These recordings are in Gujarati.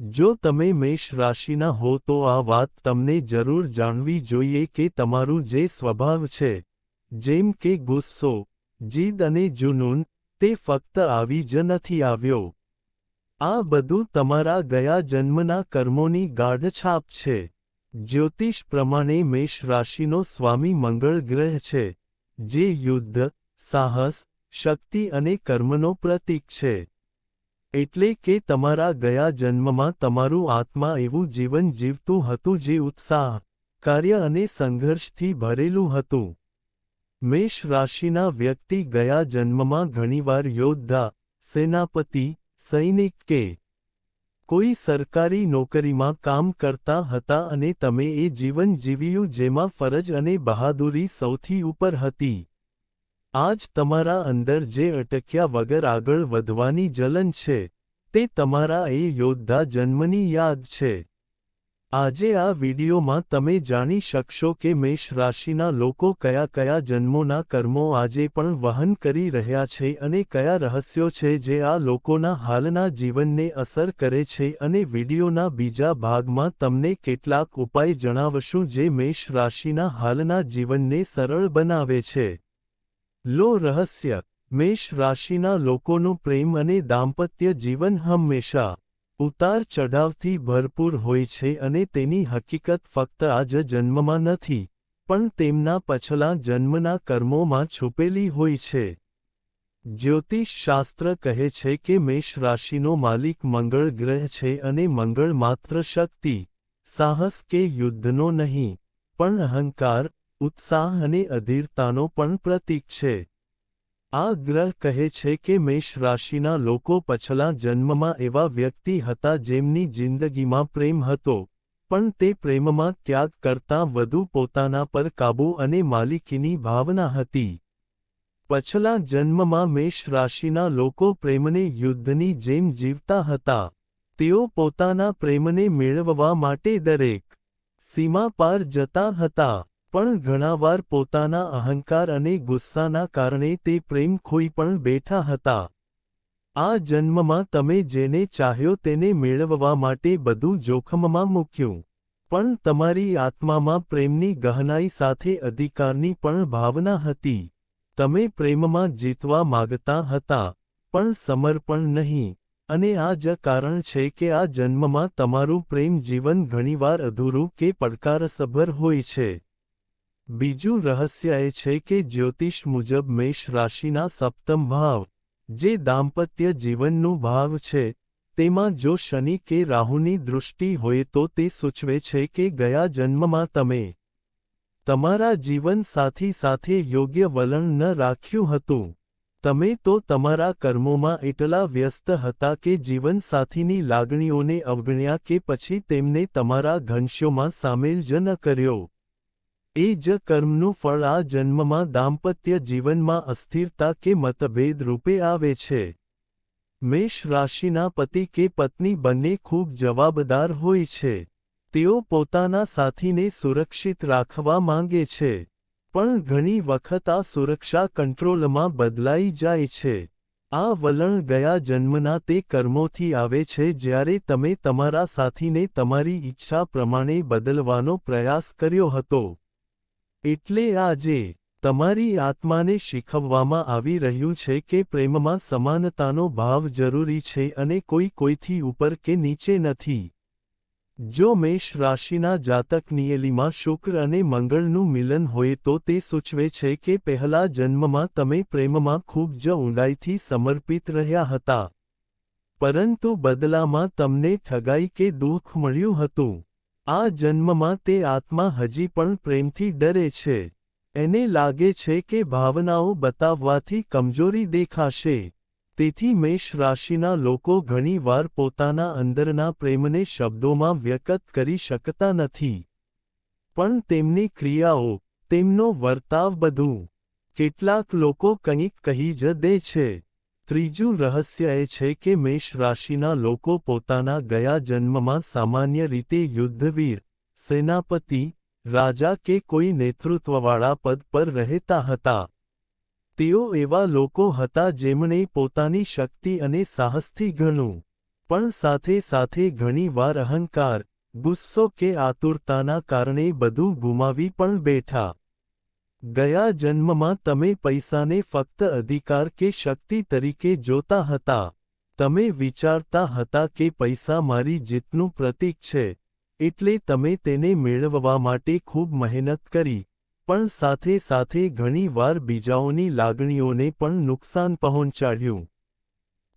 જો તમે મેષ રાશિના હો તો આ વાત તમને જરૂર જાણવી જોઈએ કે તમારું જે સ્વભાવ છે, જેમ કે ગુસ્સો, જીદ અને જુનૂન, તે ફક્ત આવી જ નથી આવ્યો. આ બધું તમારા ગયા જન્મના કર્મોની ગાઢ છાપ છે. જ્યોતિષ પ્રમાણે મેષ રાશિનો સ્વામી મંગળ ગ્રહ છે, જે યુદ્ધ, સાહસ, શક્તિ અને કર્મનો પ્રતીક છે. એટલે કે તમારા ગયા જન્મમાં તમારું આત્મા એવું જીવન જીવતું હતું જે ઉત્સાહ, કાર્ય અને સંઘર્ષથી ભરેલું હતું. મેષ રાશિના વ્યક્તિ ગયા જન્મમાં ઘણીવાર યોદ્ધા, સેનાપતિ, સૈનિક કે કોઈ સરકારી નોકરીમાં કામ કરતા હતા અને તમે એ જીવન જીવ્યું જેમાં ફરજ અને બહાદુરી સૌથી ઉપર હતી. આજ તમારા અંદર જે અટક્યા વગર આગળ વધવાની જલન છે, તે તમારા એ યોદ્ધા જન્મની યાદ છે. આજે આ વિડિયોમાં તમે જાણી શકશો કે મેષ રાશિના લોકો કયા કયા જન્મોના કર્મો આજે પણ વહન કરી રહ્યા છે અને કયા રહસ્યો છે જે આ લોકોના હાલના જીવનને અસર કરે છે અને વિડિયોના બીજા ભાગમાં તમને કેટલાક ઉપાય જણાવશું જે મેષ રાશિના હાલના જીવનને સરળ બનાવે છે. લો રહસ્ય, મેષ રાશિના લોકોનું પ્રેમ અને દાંપત્ય જીવન હંમેશા ઉતાર ચઢાવથી ભરપૂર હોય છે અને તેની હકીકત ફક્ત આ જ જન્મમાં નથી, પણ તેમના પછલા જન્મના કર્મોમાં છુપેલી હોય છે. જ્યોતિષ શાસ્ત્ર કહે છે કે મેષ રાશિનો માલિક મંગળ ગ્રહ છે અને મંગળ માત્ર શક્તિ, સાહસ કે યુદ્ધનો નહીં, પણ અહંકાર ઉત્સાહ અને અધીરતાનો પણ પ્રતીક છે. આ ગ્રહ કહે છે કે મેષ રાશિના લોકો પછલા જન્મમાં એવા વ્યક્તિ હતા જેમની જિંદગીમાં પ્રેમ હતો, પણ તે પ્રેમમાં ત્યાગ કરતાં વધુ પોતાના પર કાબૂ અને માલિકીની ભાવના હતી. પછલા જન્મમાં મેષ રાશિના લોકો પ્રેમને યુદ્ધની જેમ જીવતા હતા. તેઓ પોતાના પ્રેમને મેળવવા માટે દરેક સીમા પાર જતા હતા. પણ ઘણાવાર પોતાના અહંકાર અને ગુસ્સાના કારણે તે પ્રેમ ખોઈ પણ બેઠા હતા. આ જન્મમાં તમે જેને ચાહ્યો તેને મેળવવા માટે બધું જોખમમાં મૂક્યું. પણ તમારી આત્મામાં પ્રેમની ગહનાઈ સાથે અધિકારની પણ ભાવના હતી. તમે પ્રેમમાં જીતવા માગતા હતા, પણ સમર્પણ નહીં. અને આ જ કારણ છે કે આ જન્મમાં તમારું પ્રેમ જીવન ઘણીવાર અધૂરું કે પડકારસભર હોય છે. બીજું રહસ્ય એ છે કે જ્યોતિષ મુજબ મેષ રાશિના સપ્તમ ભાવ, જે દાંપત્ય જીવનનું ભાવ છે, તેમાં જો શનિ કે રાહુની દૃષ્ટિ હોય તો તે સૂચવે છે કે ગયા જન્મમાં તમે તમારા જીવન સાથી યોગ્ય વલણ ન રાખ્યું હતું. તમે તો તમારા કર્મોમાં એટલા વ્યસ્ત હતા કે જીવનસાથીની લાગણીઓને અવગણ્યા કે પછી તેમને તમારા ઘનશ્યોમાં સામેલ જ ન કર્યો. એ જ કર્મનું ફળ આ જન્મમાં દાંપત્ય જીવનમાં અસ્થિરતા કે મતભેદ રૂપે આવે છે. મેષ રાશિના પતિ કે પત્ની બંને ખૂબ જવાબદાર હોય છે. તેઓ પોતાના સાથીને સુરક્ષિત રાખવા માંગે છે. પણ ઘણી વખત આ સુરક્ષા કંટ્રોલમાં બદલાઈ જાય છે. આ વલણ ગયા જન્મના તે કર્મોથી આવે છે જ્યારે તમે તમારા સાથીને તમારી ઈચ્છા પ્રમાણે બદલવાનો પ્રયાસ કર્યો હતો. એટલે આજે તમારી આત્માને શીખવવામાં આવી રહ્યું છે કે પ્રેમમાં સમાનતાનો ભાવ જરૂરી છે અને કોઈ કોઈથી ઉપર કે નીચે નથી. જો મેષ રાશિના જાતક નિયલીમાં શુક્ર અને મંગળનું મિલન હોય તો તે સૂચવે છે કે પહેલા જન્મમાં તમે પ્રેમમાં ખૂબ જ ઊંડાઈથી સમર્પિત રહ્યા હતા. પરંતુ બદલામાં તમને ઠગાઈ કે દુઃખ મળ્યું હતું. આ જન્મમાં તે આત્મા હજી પણ પ્રેમથી ડરે છે. એને લાગે છે કે ભાવનાઓ બતાવવાથી કમજોરી દેખાશે. તેથી મેષ રાશિના લોકો ઘણીવાર પોતાના અંદરના પ્રેમને શબ્દોમાં વ્યક્ત કરી શકતા નથી. પણ તેમની ક્રિયાઓ, તેમનો વર્તાવ બધું. કેટલાક લોકો કંઈક કહી જ દે છે. ત્રીજું રહસ્ય એ છે કે મેષ રાશિના લોકો પોતાના ગયા જન્મમાં સામાન્ય રીતે યુદ્ધવીર, સેનાપતિ, રાજા કે કોઈ નેતૃત્વવાળા પદ પર રહેતા હતા. તેઓ એવા લોકો હતા જેમણે પોતાની શક્તિ અને સાહસથી ઘણું, પણ સાથે સાથે ઘણીવાર અહંકાર, ગુસ્સો કે આતુરતાના કારણે બધું ગુમાવી પણ બેઠા. ગયા જન્મમાં તમે પૈસાને ફક્ત અધિકાર કે શક્તિ તરીકે જોતા હતા. તમે વિચારતા હતા કે પૈસા મારી જીતનું પ્રતીક છે, એટલે તમે તેને મેળવવા માટે ખૂબ મહેનત કરી, પણ સાથે સાથે ઘણીવાર બીજાઓની લાગણીઓને પણ નુકસાન પહોંચાડ્યું.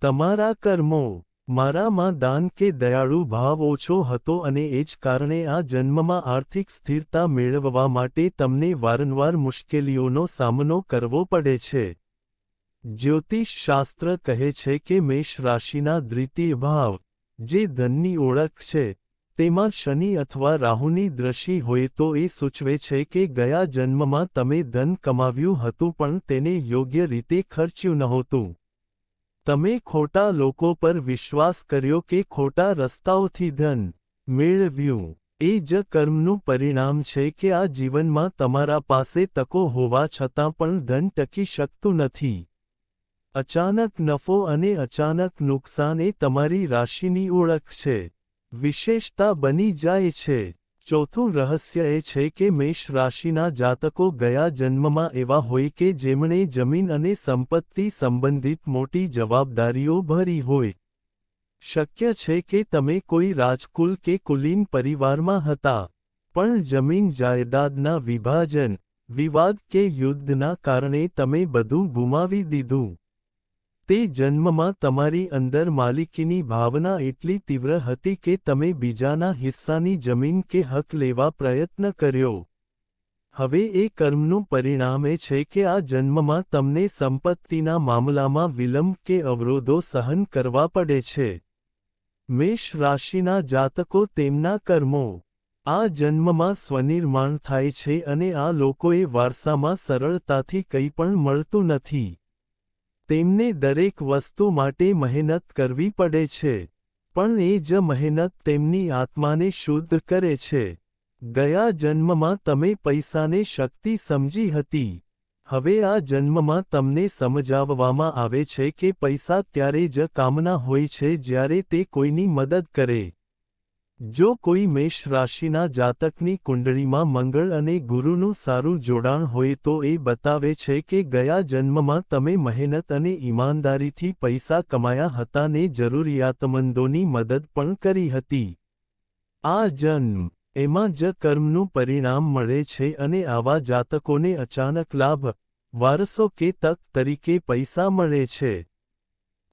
તમારા કર્મો મારામાં દાન કે દયાળુ ભાવ ઓછો હતો અને એ જ કારણે આ જન્મમાં આર્થિક સ્થિરતા મેળવવા માટે તમને વારંવાર મુશ્કેલીઓનો સામનો કરવો પડે છે. જ્યોતિષ શાસ્ત્ર કહે છે કે મેષ રાશિના દ્વિતીય ભાવ, જે ધનની ઓળખ છે, તેમાં શનિ અથવા રાહુની દ્રષ્ટિ હોય તો એ સૂચવે છે કે ગયા જન્મમાં તમે ધન કમાવ્યું હતું પણ તેને યોગ્ય રીતે ખર્ચ્યું નહોતું. તમે ખોટા લોકો પર વિશ્વાસ કર્યો કે ખોટા રસ્તાઓથી ધન મેળવ્યું એ જ કર્મનું પરિણામ છે કે આ જીવનમાં તમારા પાસે તકો હોવા છતાં પણ ધન ટકી શકતું નથી. અચાનક નફો અને અચાનક નુકસાન એ તમારી રાશિની ઓળખ છે. વિશેષતા બની જાય છે. ચોથું રહસ્ય એ છે કે મેષ રાશિના જાતકો ગયા જન્મમાં એવા હોય કે જેમણે જમીન અને સંપત્તિ સંબંધિત મોટી જવાબદારીઓ ભરી હોય. શક્ય છે કે તમે કોઈ રાજકુલ કે કુલીન પરિવારમાં હતા, પણ જમીન જાયદાદના વિભાજન, વિવાદ કે યુદ્ધના કારણે તમે બધું ગુમાવી દીધું. તે જન્મમાં તમારી અંદર માલિકીની ભાવના એટલી તીવ્ર હતી કે તમે બીજાના હિસ્સાની જમીન કે હક લેવા પ્રયત્ન કર્યો. હવે એ કર્મનું પરિણામ એ છે કે આ જન્મમાં તમને સંપત્તિના મામલામાં વિલંબ કે અવરોધો સહન કરવા પડે છે. મેષ રાશિના જાતકો તેમના કર્મો. આ જન્મમાં સ્વનિર્માણ થાય છે અને આ લોકોએ વારસામાં સરળતાથી કંઈ પણ મળતું નથી. તેમને દરેક વસ્તુ માટે મહેનત કરવી પડે છે. પણ એ જ મહેનત તેમની આત્માને શુદ્ધ કરે છે. ગયા જન્મમાં તમે પૈસાને શક્તિ સમજી હતી. હવે આ જન્મમાં તમને સમજાવવામાં આવે છે કે પૈસા ત્યારે જ કામના હોય છે જ્યારે તે કોઈની મદદ કરે. જો કોઈ મેષ રાશિના જાતકની કુંડળીમાં મંગળ અને ગુરુનું સારું જોડાણ હોય તો એ બતાવે છે કે ગયા જન્મમાં તમે મહેનત અને ઈમાનદારીથી પૈસા કમાયા હતા ને જરૂરિયાતમંદોની મદદ પણ કરી હતી. આ જન્મ એમાં જ કર્મનું પરિણામ મળે છે અને આવા જાતકોને અચાનક લાભ, વારસો કે તક તરીકે પૈસા મળે છે.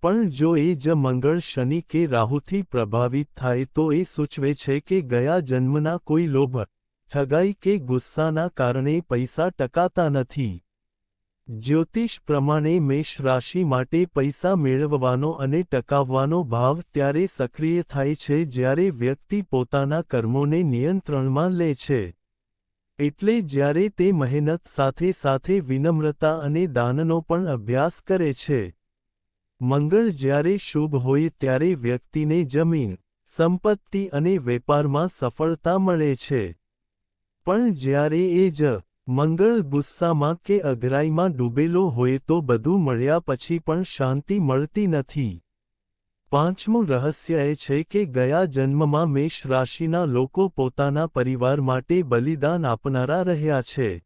પણ જો એ જ મંગળ શનિ કે રાહુથી પ્રભાવિત થાય તો એ સૂચવે છે કે ગયા જન્મના કોઈ લોભ, ઠગાઈ કે ગુસ્સાના કારણે પૈસા ટકાતા નથી. જ્યોતિષ પ્રમાણે મેષ રાશિ માટે પૈસા મેળવવાનો અને ટકાવવાનો ભાવ ત્યારે સક્રિય થાય છે જ્યારે વ્યક્તિ પોતાના કર્મોને નિયંત્રણમાં લે છે. એટલે જ્યારે તે મહેનત સાથે સાથે વિનમ્રતા અને દાનનો પણ અભ્યાસ કરે છે. મંગળ જ્યારે શુભ હોય ત્યારે વ્યક્તિને જમીન, સંપત્તિ અને વેપારમાં સફળતા મળે છે. પણ જ્યારે એ જ મંગળ ગુસ્સામાં કે અઘરાઈમાં ડૂબેલો હોય તો બધું મળ્યા પછી પણ શાંતિ મળતી નથી. પાંચમું રહસ્ય એ છે કે ગયા જન્મમાં મેષ રાશિના લોકો પોતાના પરિવાર માટે બલિદાન આપનારા રહ્યા છે.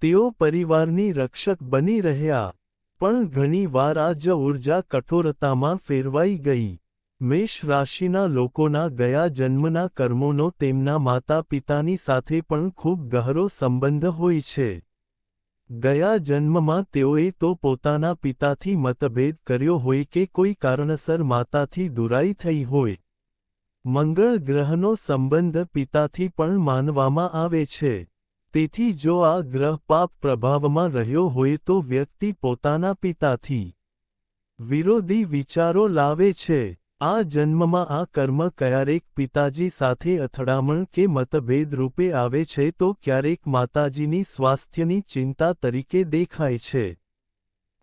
તેઓ પરિવારની રક્ષક બની રહ્યા પણ ઘણી વાર આ જ ઊર્જા કઠોરતામાં ફેરવાઈ ગઈ. મેષ રાશિના લોકોના ગયા જન્મના કર્મોનો તેમના માતા પિતાની સાથે પણ ખૂબ ગહરો સંબંધ હોય છે. ગયા જન્મમાં તેઓએ તો પોતાના પિતાથી મતભેદ કર્યો હોય કે કોઈ કારણસર માતાથી દુરાઈ થઈ હોય. મંગળ ગ્રહનો સંબંધ પિતાથી પણ માનવામાં આવે છે. તેથી જો આ ગ્રહ પાપ પ્રભાવમાં રહ્યો હોય તો વ્યક્તિ પોતાના પિતાથી વિરોધી વિચારો લાવે છે. આ જન્મમાં આ કર્મ ક્યારેક પિતાજી સાથે અથડામણ કે મતભેદ રૂપે આવે છે તો ક્યારેક માતાજીની સ્વાસ્થ્યની ચિંતા તરીકે દેખાય છે.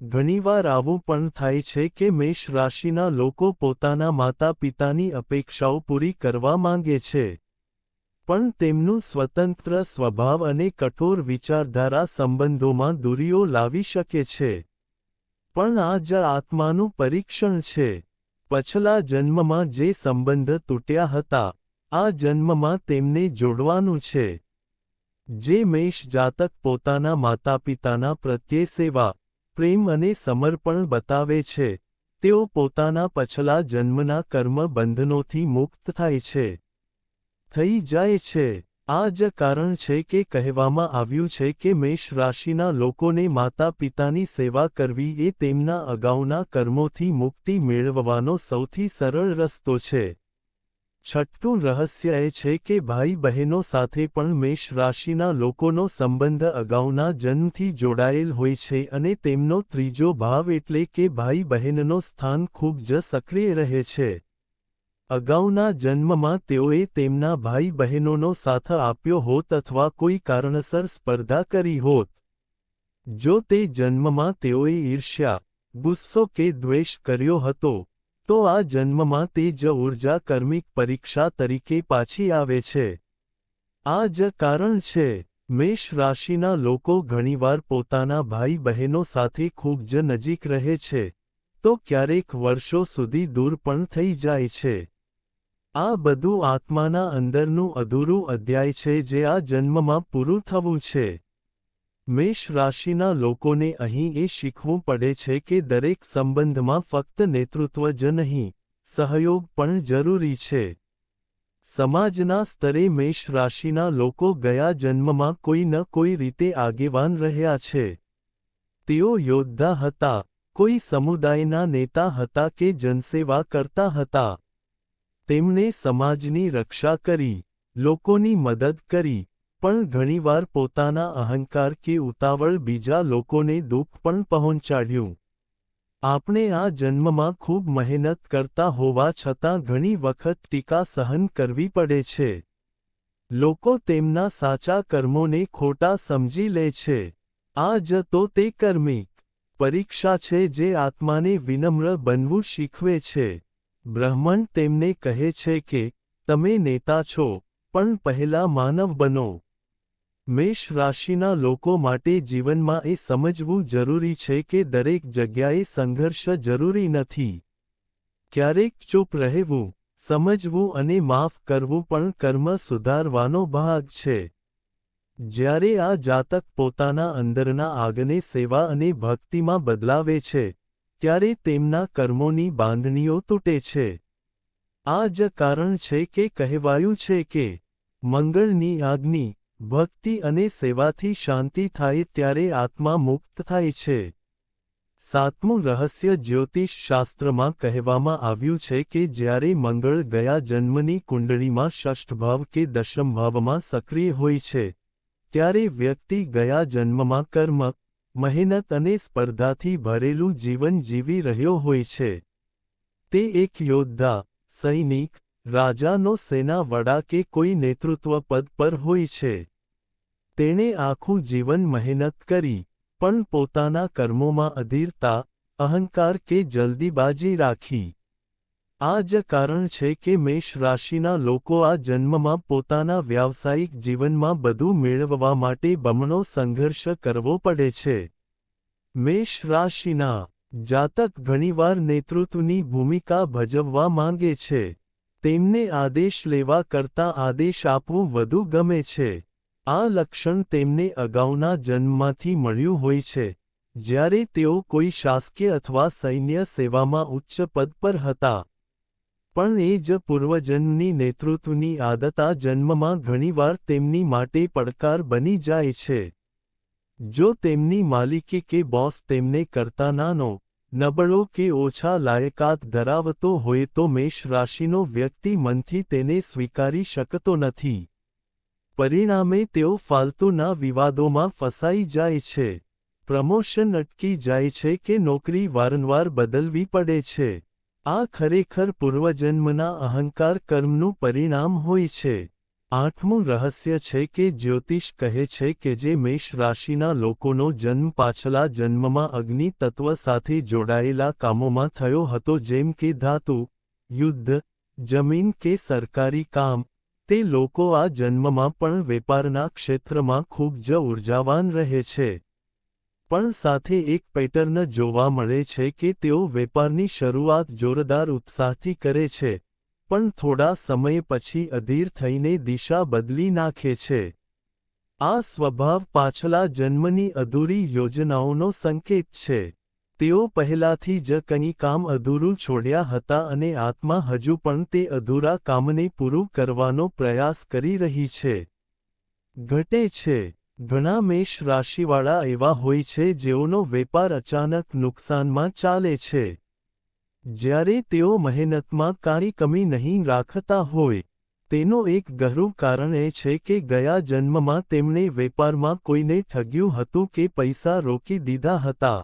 ઘણીવાર આવું પણ થાય છે કે મેષ રાશિના લોકો પોતાના માતા પિતાની અપેક્ષાઓ પૂરી કરવા માંગે છે. પણ તેમનું સ્વતંત્ર સ્વભાવ અને કઠોર વિચારધારા સંબંધોમાં દૂરીઓ લાવી શકે છે. પણ આ જ આત્માનું પરીક્ષણ છે. પછલા જન્મમાં જે સંબંધ તૂટ્યા હતા, આ જન્મમાં તેમને જોડવાનું છે. જે મેષ જાતક પોતાના માતાપિતાના પ્રત્યે સેવા, પ્રેમ અને સમર્પણ બતાવે છે, તેઓ પોતાના પછલા જન્મના કર્મ બંધનોથી મુક્ત થાય છે. થઈ જાય છે. આ જ કારણ છે કે કહેવામાં આવ્યું છે કે મેષ રાશિના લોકોને માતા પિતાની સેવા કરવી એ તેમના અગાઉના કર્મોથી મુક્તિ મેળવવાનો સૌથી સરળ રસ્તો છે. છઠ્ઠું રહસ્ય એ છે કે ભાઈ બહેનો સાથે પણ મેષ રાશિના લોકોનો સંબંધ અગાઉના જન્મથી જોડાયેલ હોય છે અને તેમનો ત્રીજો ભાવ એટલે કે ભાઈ બહેનનો સ્થાન ખૂબ જ સક્રિય રહે છે. અગાઉના જન્મમાં તેઓએ તેમના ભાઈ બહેનોનો સાથ આપ્યો હોત અથવા કોઈ કારણસર સ્પર્ધા કરી હોત. જો તે જન્મમાં તેઓએ ઈર્ષ્યા, ગુસ્સો કે દ્વેષ કર્યો હતો, તો આ જન્મમાં તે જ ઊર્જા કર્મિક પરીક્ષા તરીકે પાછી આવે છે. આ જ કારણ છે, મેષ રાશિના લોકો ઘણીવાર પોતાના ભાઈ બહેનો સાથે ખૂબ જ નજીક રહે છે, તો ક્યારેક વર્ષો સુધી દૂર પણ થઈ જાય છે. આ બધું આત્માના અંદરનું અધૂરું અધ્યાય છે જે આ જન્મમાં પૂરું થવું છે. મેષ રાશિના લોકોને અહીં એ શીખવું પડે છે કે દરેક સંબંધમાં ફક્ત નેતૃત્વ જ નહીં, સહયોગ પણ જરૂરી છે. સમાજના સ્તરે મેષ રાશિના લોકો ગયા જન્મમાં કોઈ ન કોઈ રીતે આગેવાન રહ્યા છે. તેઓ યોદ્ધા હતા, કોઈ સમુદાયના નેતા હતા કે જનસેવા કરતા હતા. તેમણે સમાજની રક્ષા કરી, લોકોની મદદ કરી, પણ ઘણીવાર પોતાના અહંકાર કે ઉતાવળ બીજા લોકોને દુઃખ પણ પહોંચાડ્યું. આપણે આ જન્મમાં ખૂબ મહેનત કરતા હોવા છતાં ઘણી વખત ટીકા સહન કરવી પડે છે. લોકો તેમના સાચા કર્મોને ખોટા સમજી લે છે. આ જ તો તે કર્મિક પરીક્ષા છે જે આત્માને વિનમ્ર બનવું શીખવે છે. બ્રહ્મણ તેમને કહે છે કે, તમે નેતા છો, પણ પહેલા માનવ બનો. મેષ રાશિના લોકો માટે જીવનમાં એ સમજવું જરૂરી છે કે દરેક જગ્યાએ સંઘર્ષ જરૂરી નથી. ક્યારેક ચૂપ રહેવું, સમજવું અને માફ કરવું પણ કર્મ સુધારવાનો ભાગ છે. જ્યારે આ જાતક પોતાના અંદરના આગને સેવા અને ભક્તિમાં બદલાવે છે ત્યારે તેમના કર્મોની બાંધણીઓ તૂટે છે. આ જ કારણ છે કે કહેવાયું છે કે, મંગળની આજ્ઞી, ભક્તિ અને સેવાથી શાંતિ થાય ત્યારે આત્મા મુક્ત થાય છે. સાતમું રહસ્ય જ્યોતિષ શાસ્ત્રમાં કહેવામાં આવ્યું છે કે જ્યારે મંગળ ગયા જન્મની કુંડળીમાં ષષ્ઠભાવ કે દશમભાવમાં સક્રિય હોય છે, ત્યારે વ્યક્તિ ગયા જન્મમાં કર્મ મહેનત અને સ્પર્ધાથી ભરેલું જીવન જીવી રહ્યો હોય છે. તે એક યોદ્ધા, સૈનિક, રાજાનો સેના વડા કે કોઈ નેતૃત્વ પદ પર હોય છે. તેણે આખું જીવન મહેનત કરી, પણ પોતાના કર્મોમાં અધીરતા, અહંકાર કે જલ્દીબાજી રાખી. આ જ કારણ છે કે મેષ રાશિના લોકો આ જન્મમાં પોતાના વ્યાવસાયિક જીવનમાં બધું મેળવવા માટે બમણો સંઘર્ષ કરવો પડે છે. મેષ રાશિના જાતક ઘણીવાર નેતૃત્વની ભૂમિકા ભજવવા માંગે છે. તેમને આદેશ લેવા કરતાં આદેશ આપવું વધુ ગમે છે. આ લક્ષણ તેમને અગાઉના જન્મમાંથી મળ્યું હોય છે. જ્યારે તેઓ કોઈ શાસકીય અથવા સૈન્ય સેવામાં ઉચ્ચ પદ પર હતા. પણ એ જ પૂર્વજન્મની નેતૃત્વની આદત આ જન્મમાં ઘણીવાર તેમની માટે પડકાર બની જાય છે. જો તેમની માલિકી કે બોસ તેમને કરતા નાનો, નબળો કે ઓછા લાયકાત ધરાવતો હોય તો મેષ રાશિનો વ્યક્તિ મનથી તેને સ્વીકારી શકતો નથી. પરિણામે તેઓ ફાલતુના વિવાદોમાં ફસાઈ જાય છે. પ્રમોશન અટકી જાય છે કે નોકરી વારંવાર બદલવી પડે છે. આ ખરેખર પૂર્વજન્મના અહંકાર કર્મનું પરિણામ હોય છે. આઠમું રહસ્ય છે કે જ્યોતિષ કહે છે કે જે મેષ રાશિના લોકોનો જન્મ પાછલા જન્મમાં અગ્નિ તત્વ સાથે જોડાયેલા કામોમાં થયો હતો જેમ કે ધાતુ, યુદ્ધ, જમીન કે સરકારી કામ. તે લોકો આ જન્મમાં પણ વેપારના ક્ષેત્રમાં ખૂબ જ ઉર્જાવાન રહે છે. પણ સાથે એક પેટર્ન જોવા મળે છે કે તેઓ વેપારની શરૂઆત જોરદાર ઉત્સાહથી કરે છે, પણ થોડા સમય પછી અધીર થઈને દિશા બદલી નાખે છે. આ સ્વભાવ પાછલા જન્મની અધૂરી યોજનાઓનો સંકેત છે. તેઓ પહેલાથી જ કંઈ કામ અધૂરું છોડ્યા હતા અને આત્મા હજુ પણ તે અધૂરા કામને પૂરું કરવાનો પ્રયાસ કરી રહી છે. ઘટે છે. ઘણા મેષ રાશિવાળા એવા હોય છે જેઓનો વેપાર અચાનક નુકસાનમાં ચાલે છે. જ્યારે તેઓ મહેનતમાં કાંઈ કમી નહીં રાખતા હોય, તેનો એક ગહરું કારણ એ છે કે ગયા જન્મમાં તેમણે વેપારમાં કોઈને ઠગ્યું હતું કે પૈસા રોકી દીધા હતા.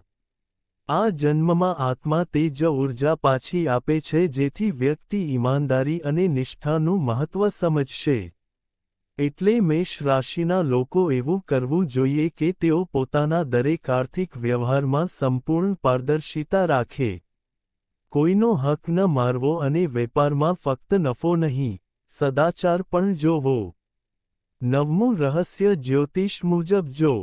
આ જન્મમાં આત્મા તે જ ઊર્જા પાછી આપે છે જેથી વ્યક્તિ ઈમાનદારી અને નિષ્ઠાનું મહત્વ સમજશે. એટલે મેષ રાશિના લોકો એવું કરવું જોઈએ કે તેઓ પોતાના દરેક આર્થિક વ્યવહારમાં સંપૂર્ણ પારદર્શિતા રાખે. કોઈનો હક ન મારવો અને વેપારમાં ફક્ત નફો નહીં, સદાચાર પણ જોવો. નવમું રહસ્ય જ્યોતિષ મુજબ જો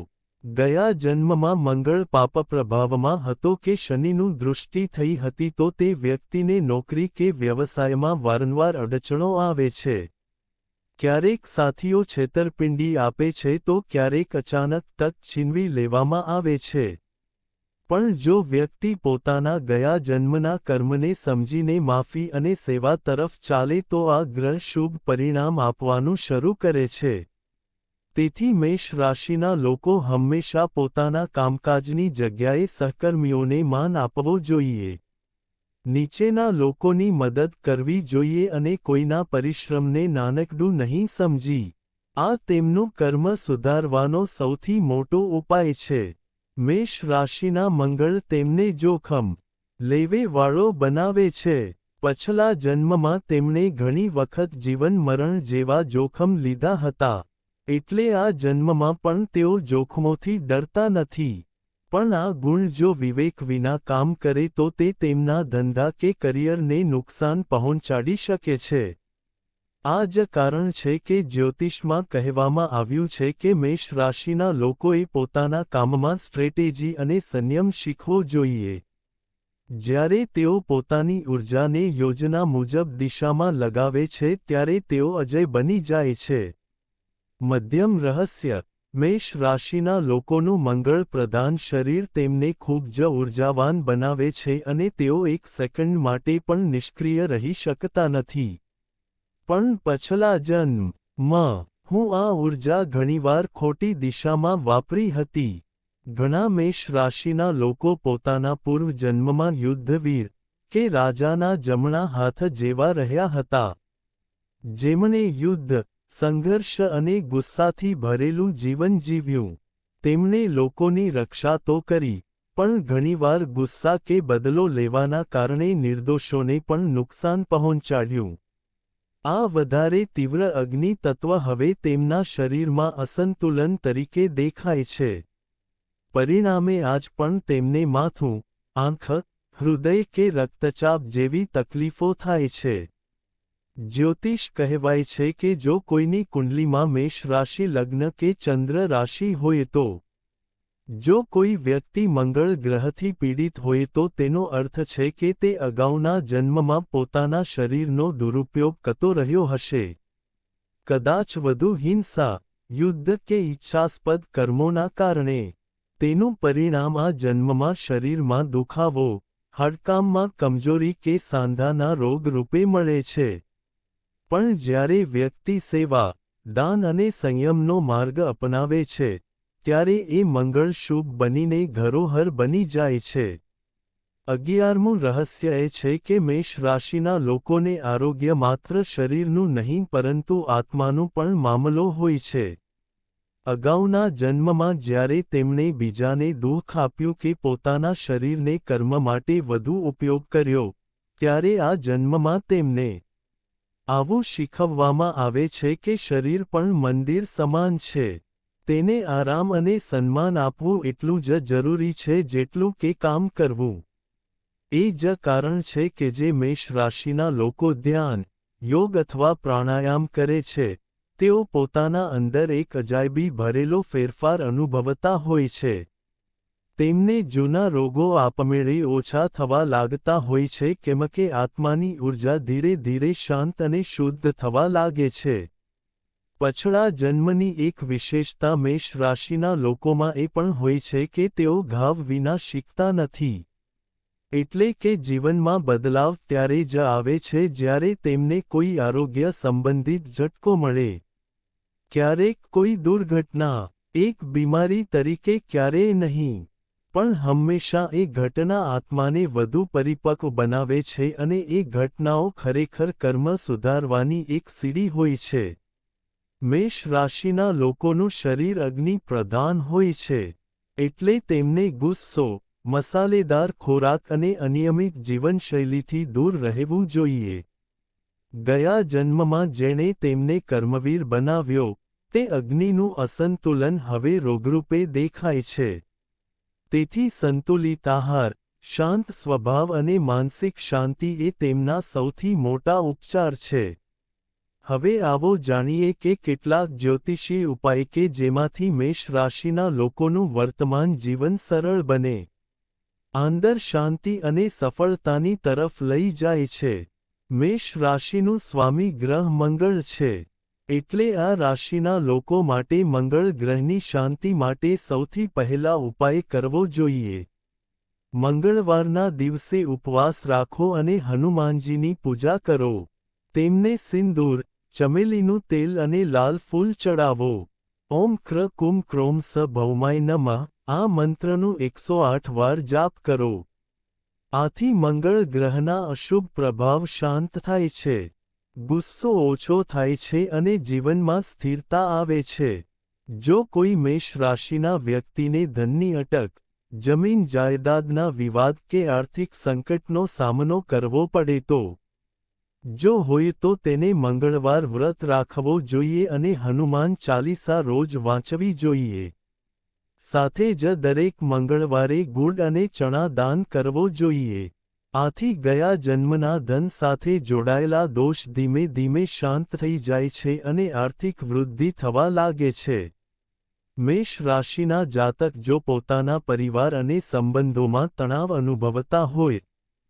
ગયા જન્મમાં મંગળ પાપ પ્રભાવમાં હતો કે શનિનું દૃષ્ટિ થઈ હતી તો તે વ્યક્તિને નોકરી કે વ્યવસાયમાં વારંવાર અડચણો આવે છે. ક્યારેક સાથીઓ છેતરપિંડી આપે છે તો ક્યારેક અચાનક તક છીનવી લેવામાં આવે છે. પણ જો વ્યક્તિ પોતાના ગયા જન્મના કર્મને સમજીને માફી અને સેવા તરફ ચાલે તો આ ગ્રહ શુભ પરિણામ આપવાનું શરૂ કરે છે. તેથી મેષ રાશિના લોકો હંમેશા પોતાના કામકાજની જગ્યાએ સહકર્મીઓને માન આપવો જોઈએ. નીચેના લોકોની મદદ કરવી જોઈએ અને કોઈના પરિશ્રમને નાનકડું નહીં સમજી. આ તેમનું કર્મ સુધારવાનો સૌથી મોટો ઉપાય છે. મેષ રાશિના મંગળ તેમને જોખમ, લેવેવાળો બનાવે છે. પછલા જન્મમાં તેમણે ઘણી વખત જીવન મરણ જેવા જોખમ લીધા હતા. એટલે આ જન્મમાં પણ તેઓ જોખમોથી ડરતા નથી. પણ આ ગુણ જો વિવેક વિના કામ કરે તો તે તેમના ધંધા કે કરિયરને નુકસાન પહોંચાડી શકે છે. આ જ કારણ છે કે જ્યોતિષમાં કહેવામાં આવ્યું છે કે મેષ રાશિના લોકોએ પોતાના કામમાં સ્ટ્રેટેજી અને સંયમ શીખવો જોઈએ. જ્યારે તેઓ પોતાની ઊર્જાને યોજના મુજબ દિશામાં લગાવે છે ત્યારે તેઓ અજય બની જાય છે. મધ્યમ રહસ્ય મેષ રાશિના લોકોનું મંગળ પ્રધાન શરીર તેમને ખૂબ જ ઉર્જાવાન બનાવે છે અને તેઓ એક સેકન્ડ માટે પણ નિષ્ક્રિય રહી શકતા નથી. પણ પછલા જન્મમાં હું આ ઊર્જા ઘણીવાર ખોટી દિશામાં વાપરી હતી. ઘણા મેષ રાશિના લોકો પોતાના પૂર્વ જન્મમાં યુદ્ધવીર કે રાજાના જમણા હાથ જેવા રહ્યા હતા. જેમણે યુદ્ધ સંઘર્ષ અને ગુસ્સાથી ભરેલું જીવન જીવ્યું. તેમણે લોકોની રક્ષા તો કરી, પણ ઘણીવાર ગુસ્સા કે બદલો લેવાના કારણે નિર્દોષોને પણ નુકસાન પહોંચાડ્યું. આ વધારે તીવ્ર અગ્નિ તત્વ હવે તેમના શરીરમાં અસંતુલન તરીકે દેખાય છે. પરિણામે આજ પણ તેમને માથું, આંખ, હૃદય કે રક્તચાપ જેવી તકલીફો થાય છે. જ્યોતિષ કહેવાય છે કે જો કોઈની કુંડલીમાં મેષ રાશિ, લગ્ન કે ચંદ્ર રાશિ હોય તો. જો કોઈ વ્યક્તિ મંગળ ગ્રહથી પીડિત હોય તો તેનો અર્થ છે કે તે અગાઉના જન્મમાં પોતાના શરીરનો દુરુપયોગ કરતો રહ્યો હશે. કદાચ વધુ હિંસા, યુદ્ધ કે ઈચ્છાસ્પદ કર્મોના કારણે. તેનું પરિણામ આ જન્મમાં શરીરમાં દુખાવો, હાડકામમાં કમજોરી કે સાંધાના રોગ રૂપે મળે છે. પણ જ્યારે વ્યક્તિ સેવા, દાન અને સંયમનો માર્ગ અપનાવે છે, ત્યારે એ મંગળ શુભ બનીને ઘરોહર બની જાય છે. અગિયારમું રહસ્ય એ છે કે મેષ રાશિના લોકોને આરોગ્ય માત્ર શરીરનું નહીં, પરંતુ આત્માનું પણ મામલો હોય છે. અગાઉના જન્મમાં જ્યારે તેમણે બીજાને દુઃખ આપ્યું કે પોતાના શરીરને કર્મ માટે વધુ ઉપયોગ કર્યો, ત્યારે આ જન્મમાં તેમને આવું શીખવવામાં આવે છે કે શરીર પણ મંદિર સમાન છે. તેને આરામ અને સન્માન આપવું એટલું જ જરૂરી છે જેટલું કે કામ કરવું. એ જ કારણ છે કે જે મેષ રાશિના લોકો ધ્યાન, યોગ અથવા પ્રાણાયામ કરે છે, તેઓ પોતાના અંદર એક અજાયબી ભરેલો ફેરફાર અનુભવતા હોય છે. તેમને જૂના રોગો આપમેળે ઓછા થવા લાગતા હોય છે કેમ કે આત્માની ઊર્જા ધીરે ધીરે શાંત અને શુદ્ધ થવા લાગે છે. પછડા જન્મની એક વિશેષતા મેષ રાશિના લોકોમાં એ પણ હોય છે કે તેઓ ઘાવ વિના શીખતા નથી. એટલે કે જીવનમાં બદલાવ ત્યારે જ આવે છે જ્યારે તેમને કોઈ આરોગ્ય સંબંધિત ઝટકો મળે. ક્યારેક કોઈ દુર્ઘટના, એક બીમારી તરીકે ક્યારેય નહીં. પણ હંમેશા એ ઘટના આત્માને વધુ પરિપક્વ બનાવે છે અને એ ઘટનાઓ ખરેખર કર્મ સુધારવાની એક સીડી હોય છે. મેષ રાશિના લોકોનું શરીર અગ્નિ પ્રધાન હોય છે. એટલે તેમને ગુસ્સો, મસાલેદાર ખોરાક અને અનિયમિત જીવનશૈલીથી દૂર રહેવું જોઈએ. ગયા જન્મમાં જેણે તેમને કર્મવીર બનાવ્યો, તે અગ્નિનું અસંતુલન હવે રોગરૂપે દેખાય છે. તેથી સંતુલિત આહાર, શાંત સ્વભાવ અને માનસિક શાંતિ એ તેમના સૌથી મોટા ઉપચાર છે. હવે આવો જાણીએ કે કેટલાક જ્યોતિષી ઉપાય કે જેમાંથી મેષ રાશિના લોકોનું વર્તમાન જીવન સરળ બને. આંદર શાંતિ અને સફળતાની તરફ લઈ જાય છે. મેષ રાશિનું સ્વામી ગ્રહ મંગળ છે. એટલે આ રાશિના લોકો માટે મંગળ ગ્રહની શાંતિ માટે સૌથી પહેલા ઉપાય કરવો જોઈએ. મંગળવારના દિવસે ઉપવાસ રાખો અને હનુમાનજીની પૂજા કરો. તેમને સિંદૂર, ચમેલીનું તેલ અને લાલ ફૂલ ચડાવો. ઓમ ક્ર કુમ ક્રોમ સ ભૌમાય નમઃ. આ મંત્રનું એકસો આઠ વાર જાપ કરો. આથી મંગળ ગ્રહના અશુભ પ્રભાવ શાંત થાય છે. ગુસ્સો ઓછો થાય છે અને જીવનમાં સ્થિરતા આવે છે. જો કોઈ મેષ રાશિના વ્યક્તિને ધનની અટક, જમીન જાયદાદના વિવાદ કે આર્થિક સંકટનો સામનો કરવો પડે તો? જો હોય તો તેને મંગળવાર વ્રત રાખવો જોઈએ અને હનુમાન ચાલીસા રોજ વાંચવી જોઈએ. સાથે જ દરેક મંગળવારે ગુડ અને ચણા દાન કરવો જોઈએ. આથી ગયા જન્મના ધન સાથે જોડાયેલા દોષ ધીમે ધીમે શાંત થઈ જાય છે અને આર્થિક વૃદ્ધિ થવા લાગે છે. મેષ રાશિના જાતક જો પોતાના પરિવાર અને સંબંધોમાં તણાવ અનુભવતા હોય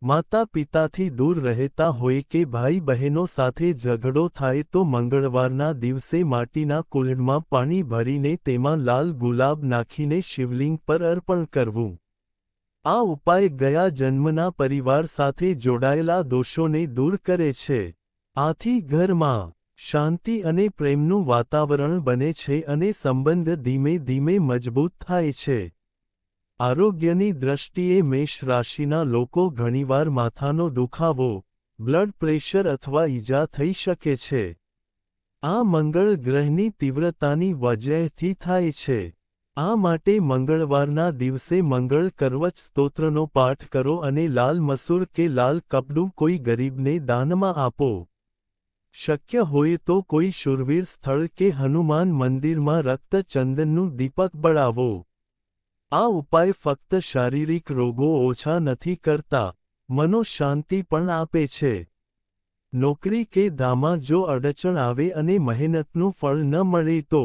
માતા પિતાથી દૂર રહેતા હોય કે ભાઈ બહેનો સાથે ઝઘડો થાય તો મંગળવારના દિવસે માટીના કુલડમાં પાણી ભરીને તેમાં લાલ ગુલાબ નાખીને શિવલિંગ પર અર્પણ કરવું. આ ઉપાય ગયા જન્મના પરિવાર સાથે જોડાયેલા દોષોને દૂર કરે છે. આથી ઘરમાં શાંતિ અને પ્રેમનું વાતાવરણ બને છે અને સંબંધ ધીમે ધીમે મજબૂત થાય છે. આરોગ્યની દ્રષ્ટિએ મેષ રાશિના લોકો ઘણીવાર માથાનો દુખાવો, બ્લડ પ્રેશર અથવા ઈજા થઈ શકે છે. આ મંગળ ગ્રહની તીવ્રતાની વજયથી થાય છે. આ માટે મંગળવારના દિવસે મંગળ કરવચ સ્તોત્રનો પાઠ કરો અને લાલ મસૂર કે લાલ કપડું કોઈ ગરીબને દાનમાં આપો. શક્ય હોય તો કોઈ શુરવીર સ્થળ કે હનુમાન મંદિરમાં રક્ત ચંદનનું દીપક બળાવો. આ ઉપાય ફક્ત શારીરિક રોગો ઓછા નથી કરતા મનોશાંતિ પણ આપે છે. નોકરી કે ધામાં જો અડચણ આવે અને મહેનતનું ફળ ન મળે તો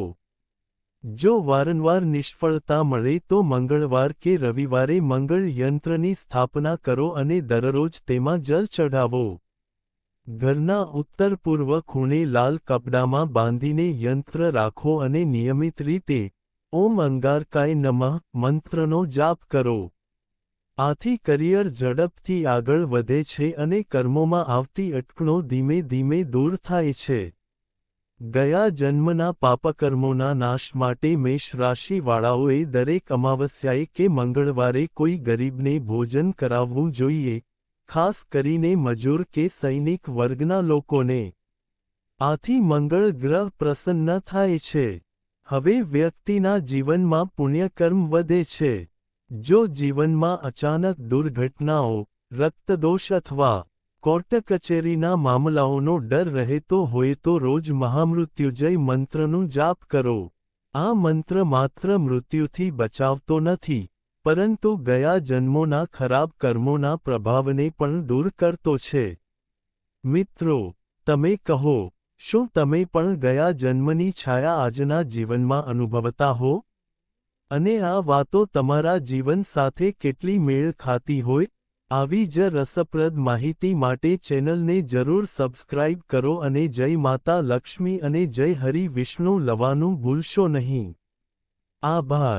જો વારંવાર નિષ્ફળતા મળે તો મંગળવાર કે રવિવારે મંગળ યંત્રની સ્થાપના કરો અને દરરોજ તેમાં જલ ચઢાવો. ઘરના ઉત્તર પૂર્વ ખૂણે લાલ કપડામાં બાંધીને યંત્ર રાખો અને નિયમિત રીતે ઓમ અંગારકાય નમઃ મંત્રનો જાપ કરો. આથી કરિયર ઝડપથી આગળ વધે છે અને કર્મોમાં આવતી અટકણો ધીમે ધીમે દૂર થાય છે. ગયા જન્મના પાપકર્મોના નાશ માટે મેષ રાશિવાળાઓએ દરેક અમાવસ્યાએ કે મંગળવારે કોઈ ગરીબને ભોજન કરાવવું જોઈએ, ખાસ કરીને મજૂર કે સૈનિક વર્ગના લોકોને. આથી મંગળ ગ્રહ પ્રસન્ન થાય છે. હવે વ્યક્તિના જીવનમાં પુણ્યકર્મ વધે છે. જો જીવનમાં અચાનક દુર્ઘટનાઓ, રક્તદોષ અથવા કોર્ટ કચેરીના મામલાઓનો ડર રહેતો હોય તો રોજ મહામૃત્યુજય મંત્રનું જાપ કરો. આ મંત્ર માત્ર મૃત્યુથી બચાવતો નથી, પરંતુ ગયા જન્મોના ખરાબ કર્મોના પ્રભાવને પણ દૂર કરતો છે. મિત્રો, તમે કહો, શું તમે પણ ગયા જન્મની છાયા આજના જીવનમાં અનુભવતા હો? અને આ વાતો તમારા જીવન સાથે કેટલી મેળ ખાતી હોય? આવી જ રસપ્રદ માહિતી માટે ચેનલને જરૂર સબસ્ક્રાઇબ કરો અને જય માતા લક્ષ્મી અને જય હરિ વિષ્ણુ લવાનું ભૂલશો નહીં. આભાર.